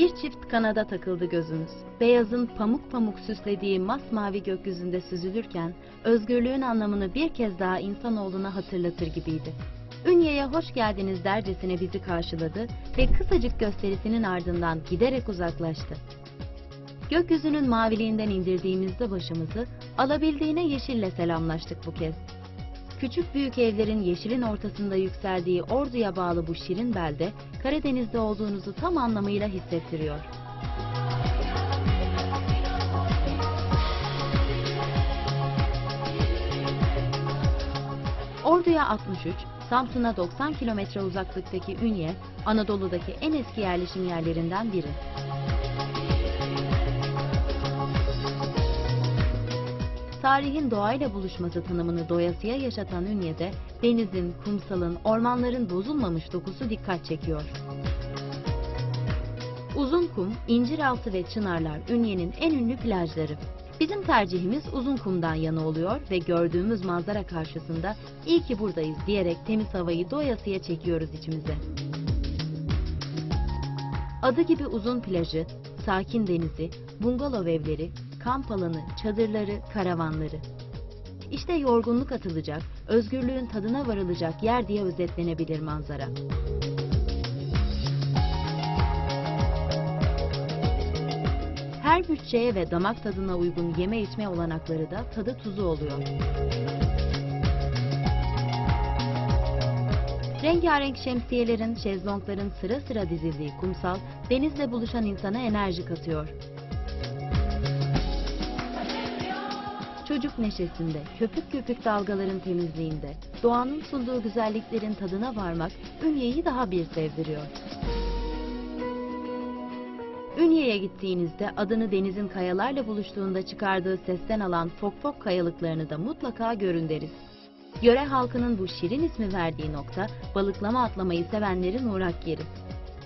Bir çift kanada takıldı gözümüz. Beyazın pamuk pamuk süslediği masmavi gökyüzünde süzülürken özgürlüğün anlamını bir kez daha insanoğluna hatırlatır gibiydi. Ünye'ye hoş geldiniz dercesine bizi karşıladı ve kısacık gösterisinin ardından giderek uzaklaştı. Gökyüzünün maviliğinden indirdiğimizde başımızı alabildiğine yeşille selamlaştık bu kez. Küçük büyük evlerin yeşilin ortasında yükseldiği Ordu'ya bağlı bu şirin belde Karadeniz'de olduğunuzu tam anlamıyla hissettiriyor. Ordu'ya 63, Samsun'a 90 kilometre uzaklıktaki Ünye, Anadolu'daki en eski yerleşim yerlerinden biri. Tarihin doğayla buluşması tanımını doyasıya yaşatan Ünye'de denizin, kumsalın, ormanların bozulmamış dokusu dikkat çekiyor. Uzun kum, İnciraltı ve Çınarlar Ünye'nin en ünlü plajları. Bizim tercihimiz uzun kumdan yana oluyor ve gördüğümüz manzara karşısında iyi ki buradayız diyerek temiz havayı doyasıya çekiyoruz içimize. Adı gibi uzun plajı, sakin denizi, bungalov evleri, kamp alanı, çadırları, karavanları. İşte yorgunluk atılacak, özgürlüğün tadına varılacak yer diye özetlenebilir manzara. Her bütçeye ve damak tadına uygun yeme içme olanakları da tadı tuzu oluyor. Rengarenk şemsiyelerin, şezlongların sıra sıra dizildiği kumsal, denizle buluşan insana enerji katıyor. Çocuk neşesinde, köpük köpük dalgaların temizliğinde, doğanın sunduğu güzelliklerin tadına varmak Ünye'yi daha bir sevdiriyor. Ünye'ye gittiğinizde adını denizin kayalarla buluştuğunda çıkardığı sesten alan fok fok kayalıklarını da mutlaka görün deriz. Yöre halkının bu şirin ismi verdiği nokta balıklama atlamayı sevenlerin uğrak yeri.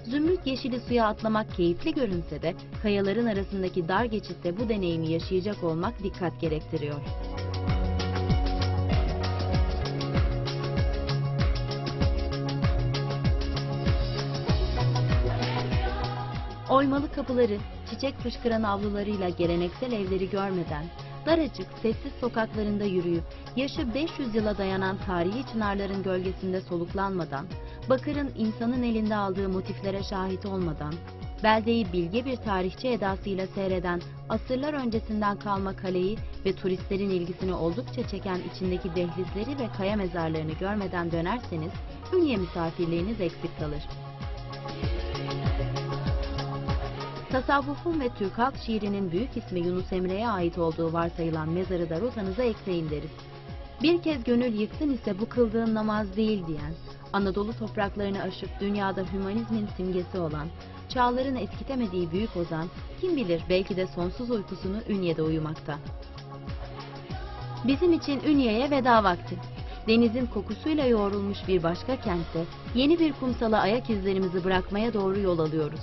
Zümrüt yeşili suya atlamak keyifli görünse de kayaların arasındaki dar geçitte bu deneyimi yaşayacak olmak dikkat gerektiriyor. Oymalı kapıları, çiçek fışkıran avlularıyla geleneksel evleri görmeden, daracık, sessiz sokaklarında yürüyüp, yaşı 500 yıla dayanan tarihi çınarların gölgesinde soluklanmadan, Bakır'ın insanın elinde aldığı motiflere şahit olmadan, beldeyi bilge bir tarihçi edasıyla seyreden asırlar öncesinden kalma kaleyi ve turistlerin ilgisini oldukça çeken içindeki dehlizleri ve kaya mezarlarını görmeden dönerseniz, Ünye misafirliğiniz eksik kalır. Tasavvufun ve Türk halk şiirinin büyük ismi Yunus Emre'ye ait olduğu varsayılan mezarı da rotanıza ekleyin deriz. Bir kez gönül yıksın ise bu kıldığın namaz değil diyen, Anadolu topraklarını aşıp dünyada hümanizmin simgesi olan, çağların eskitemediği büyük ozan, kim bilir belki de sonsuz uykusunu Ünye'de uyumakta. Bizim için Ünye'ye veda vakti. Denizin kokusuyla yoğrulmuş bir başka kentte, yeni bir kumsala ayak izlerimizi bırakmaya doğru yol alıyoruz.